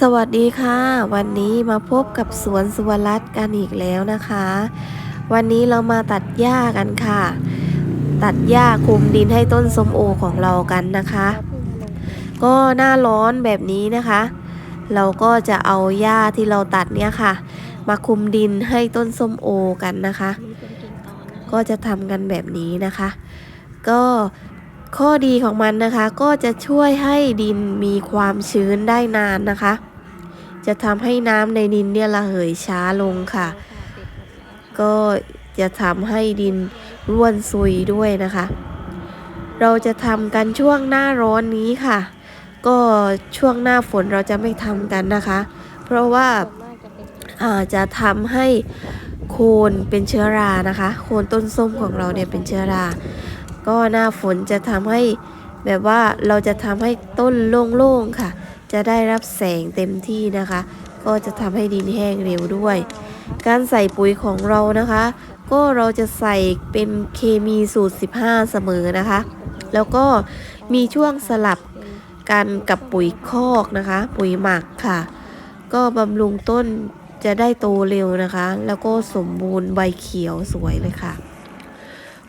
สวัสดีค่ะ วันนี้มาพบกับสวนสุวรัตน์กันอีกแล้วนะคะ วันนี้เรามาตัดหญ้ากันค่ะ ตัดหญ้าคุมดินให้ต้นส้มโอของเรากันนะคะ ก็หน้าร้อนแบบนี้นะคะ เราก็จะเอาหญ้าที่เราตัดเนี่ยค่ะ มาคุมดินให้ต้นส้มโอกันนะคะ ก็จะทำกันแบบนี้นะคะ ก็ ข้อดีของมันนะคะก็จะช่วยให้ดินมีความชื้นได้นานนะคะ จะทำให้น้ำในดินเนี่ยระเหยช้าลงค่ะ ก็จะทำให้ดินร่วนซุยด้วยนะคะ เราจะทำกันช่วงหน้าร้อนนี้ค่ะ ก็ช่วงหน้าฝนเราจะไม่ทำกันนะคะ เพราะว่าอาจจะทำให้โคนเป็นเชื้อรานะคะ โคนต้นส้มของเราเนี่ยเป็นเชื้อรา ก็หน้าฝนจะทำให้แบบว่าเราจะทำให้ต้นโล่งๆค่ะ จะได้รับแสงเต็มที่นะคะ ก็จะทำให้ดินแห้งเร็วด้วย การใส่ปุ๋ยของเรานะคะ ก็เราจะใส่เป็นเคมีสูตร 15 เสมอนะคะ แล้วก็มีช่วงสลับกันกับปุ๋ยคอกนะคะ ปุ๋ยหมักค่ะ ก็บำรุงต้นจะได้โตเร็วนะคะ แล้วก็สมบูรณ์ใบเขียวสวยเลยค่ะ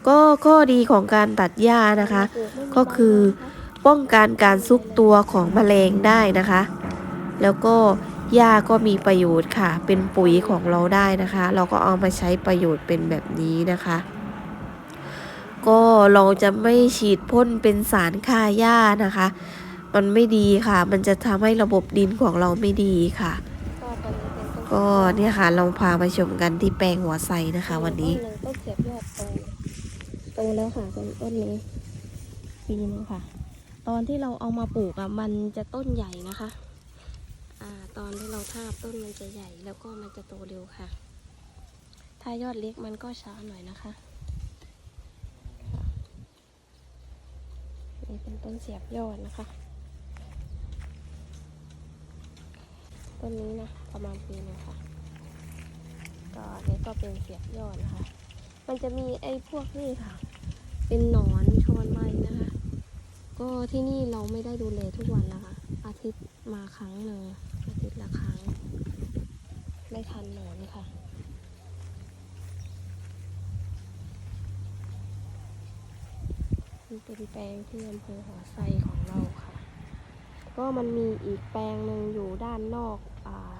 ก็ข้อดีของการตัดหญ้านะคะ ก็คือป้องกันการซุกตัวของแมลงได้นะคะ แล้วก็หญ้าก็มีประโยชน์ค่ะ เป็นปุ๋ยของเราได้นะคะ เราก็เอามาใช้ประโยชน์เป็นแบบนี้นะคะ ก็เราจะไม่ฉีดพ่นเป็นสารฆ่าหญ้านะคะ มันไม่ดีค่ะ มันจะทำให้ระบบดินของเราไม่ดีค่ะ ก็เนี่ยค่ะเราพามาชมกันที่แปลงหัวไซนะคะ วันนี้ โตแล้วค่ะต้นต้นนี้ปีนึงค่ะ ตอนที่เราเอามาปลูกอะมันจะต้นใหญ่นะคะอ่าตอนที่เราทาบต้นมันจะใหญ่แล้วก็มันจะโตเร็วค่ะ ถ้ายอดเล็กมันก็ช้าหน่อยนะคะนี่เป็นต้นเสียบยอดนะคะ ต้นนี้นะประมาณปีนึงค่ะก็นนี้ก็เป็นเสียบยอดนะคะ มันจะมีไอ้พวกนี้ค่ะ เป็นหนอนชอนใบนะคะ ก็ที่นี่เราไม่ได้ดูแลทุกวันนะคะ อาทิตย์มาครั้งหนึ่งอาทิตย์ละครั้ง ไม่ทันหนอนค่ะนี่เป็นแปลงที่อำเภอหัวไซของเราค่ะ ก็มันมีอีกแปลงหนึ่งอยู่ด้านนอกอ่า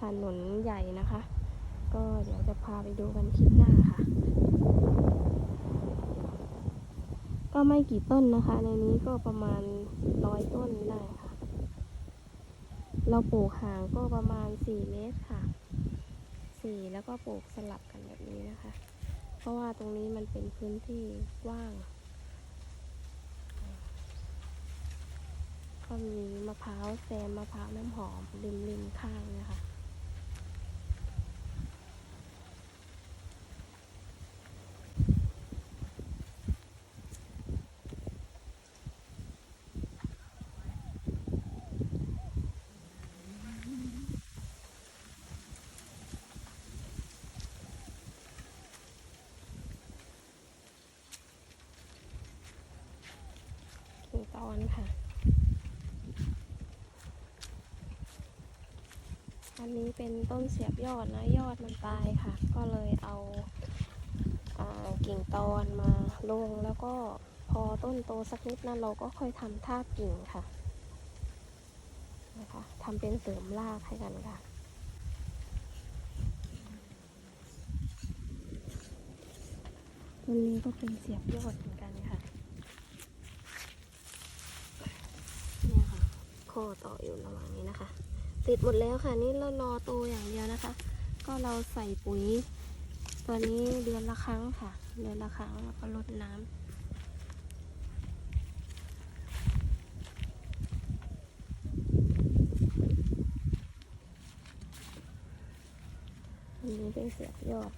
ถนนใหญ่นะคะ ก็เดี๋ยวจะพาไปดูกันคลิปหน้าค่ะ ก็ไม่กี่ต้นนะคะ ในนี้ก็ประมาณร้อยต้นได้ค่ะ เราปลูกห่างก็ประมาณสี่เมตรค่ะสี่แล้วก็ปลูกสลับกันแบบนี้นะคะ เพราะว่าตรงนี้มันเป็นพื้นที่กว้าง ก็มีมะพร้าวแซมมะพร้าวน้ำหอมริมริมข้างนะคะ อนค่ะ อันนี้เป็นต้นเสียบยอดนะ ยอดมันตายค่ะ ก็เลยเอาอากิ่งตอนมาลงแล้วก็พอต้นโตสักนิดนั้นเราก็ค่อยทำท่ากิ่งค่ะนะคะทำเป็นเสริมรากให้กันค่ะต้นนี้ก็เป็นเสียบยอดเหมือนกันค่ะ เนี่ยค่ะ ข้อต่ออยู่ระหว่างนี้นะคะ ติดหมดแล้วค่ะ นี่เรารอโตอย่างเดียวนะคะ ก็เราใส่ปุ๋ย ตัวนี้เดือนละครั้งค่ะ เดือนละครั้งแล้วก็ลดน้ำอันนี้เป็นเสียบยอด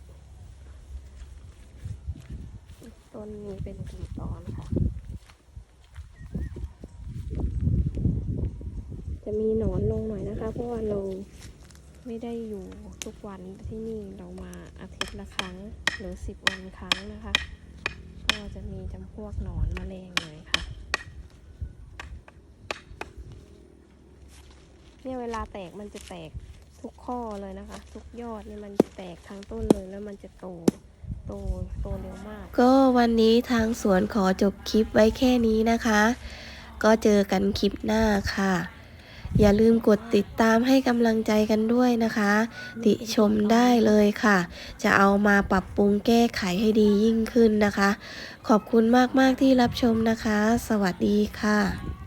ต้นนี้เป็นกิ่งตอนค่ะ จะมีหนอนลงหน่อยนะคะ เพราะว่าเราไม่ได้อยู่ทุกวันที่นี่เรามาอาทิตย์ละครั้งหรือสิบวันครั้งนะคะ ก็จะมีจำพวกหนอนมแมลงเลยค่ะเนี่ยเวลาแตกมันจะแตกทุกข้อเลยนะคะ ทุกยอดเนี่ยมันจะแตกทั้งต้นเลยแล้วมันจะโตโตโตเร็วมาก ก็วันนี้ทางสวนขอจบคลิปไว้แค่นี้นะคะ ก็เจอกันคลิปหน้าค่ะ อย่าลืมกดติดตามให้กำลังใจกันด้วยนะคะ ติชมได้เลยค่ะ จะเอามาปรับปรุงแก้ไขให้ดียิ่งขึ้นนะคะ ขอบคุณมาก ๆ ที่รับชมนะคะ สวัสดีค่ะ